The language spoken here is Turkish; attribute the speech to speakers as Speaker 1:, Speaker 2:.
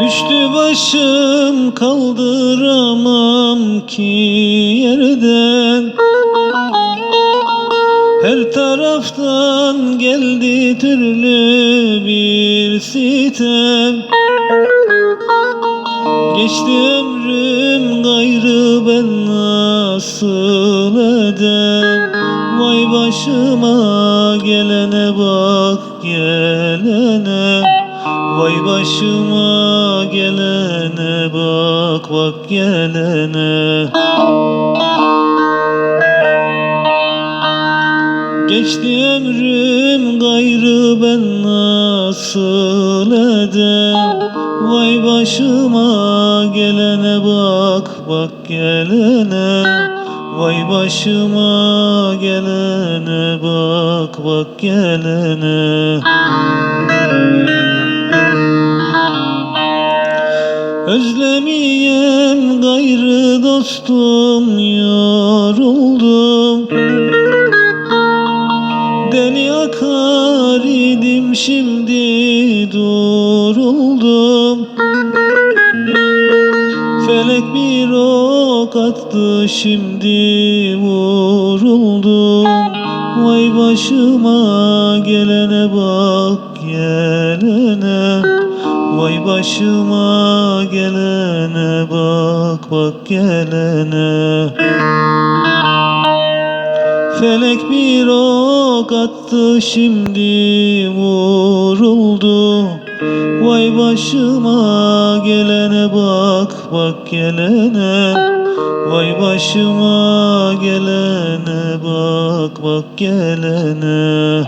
Speaker 1: ben kaldıramam ki yerden. Her taraftan geldi türlü bir sitem. Geçti ömrüm gayrı ben nasıl edem? Vay başıma gelene bak gelene Vay başıma gelene bak bak gelene. Geçti ömrüm gayrı ben nasıl edem Vay başıma gelene bak bak gelene. Vay başıma gelene bak bak gelene Özlemiyem gayrı dostum yoruldum. Deli akar idim şimdi duruldum. Felek bir ok attı şimdi vuruldum. Vay başıma gelene bak gelene Vay başıma gelene bak bak gelene. Felek bir ok attı şimdi vuruldu. Vay başıma gelene bak bak gelene. Vay başıma gelene bak bak gelene